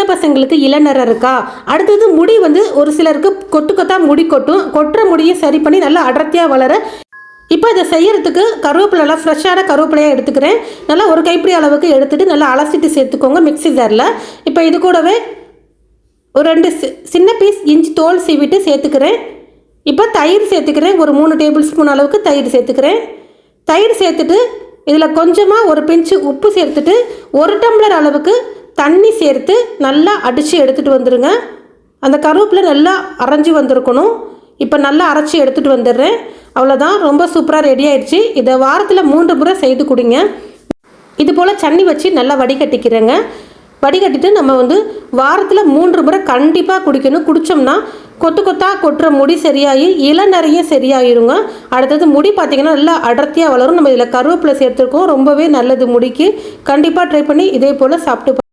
சின்ன பசங்களுக்கு இளநரை இருக்கா? அடுத்தது முடி வந்து ஒரு சிலருக்கு கொட்டு கொத்தா முடி கொட்டும். கொட்டுற முடியை சரி பண்ணி நல்லா அடர்த்தியாக வளர இப்போ இதை செய்யறதுக்கு கருவேப்பிலெல்லாம் ஃப்ரெஷ்ஷான கருவேப்பிலையாக எடுத்துக்கிறேன். நல்லா ஒரு கைப்பிடி அளவுக்கு எடுத்துட்டு நல்லா அலசிட்டு சேர்த்துக்கோங்க மிக்ஸி ஜாரில் இப்போ இது கூடவே ஒரு ரெண்டு சி- சின்ன பீஸ் இஞ்சி தோல் சீவிட்டு சேர்த்துக்கிறேன். இப்போ தயிர் சேர்த்துக்கிறேன். ஒரு மூணு டேபிள் ஸ்பூன் அளவுக்கு தயிர் சேர்த்துக்கிறேன். தயிர் சேர்த்துட்டு இதில் கொஞ்சமாக ஒரு பிஞ்சு உப்பு சேர்த்துட்டு ஒரு டம்ளர் அளவுக்கு தண்ணி சேர்த்து நல்லா அடித்து எடுத்துகிட்டு வந்துடுங்க அந்த கருவேப்பிலை நல்லா அரைஞ்சி வந்திருக்கணும். இப்போ நல்லா அரைச்சி எடுத்துகிட்டு வந்துடுறேன். அவ்வளோதான் ரொம்ப சூப்பராக ரெடி ஆயிடுச்சு. இதை வாரத்தில் மூன்று முறை செய்து குடிங்க. இது போல் சன்னி வச்சு நல்லா வடிகட்டிக்கிறேங்க. வடிகட்டிட்டு நம்ம வந்து வாரத்தில் மூன்று முறை கண்டிப்பாக குடிக்கணும். குடித்தோம்னா கொத்து கொத்தாக கொட்டுற முடி சரியாகி இளநறையும் சரியாயிருங்க அடுத்தது முடி பார்த்திங்கன்னா நல்லா அடர்த்தியாக வளரும். நம்ம இதில் கருவேப்பிலை சேர்த்துருக்கோம். ரொம்பவே நல்லது முடிக்கு. கண்டிப்பாக ட்ரை பண்ணி இதே போல் சாப்பிட்டு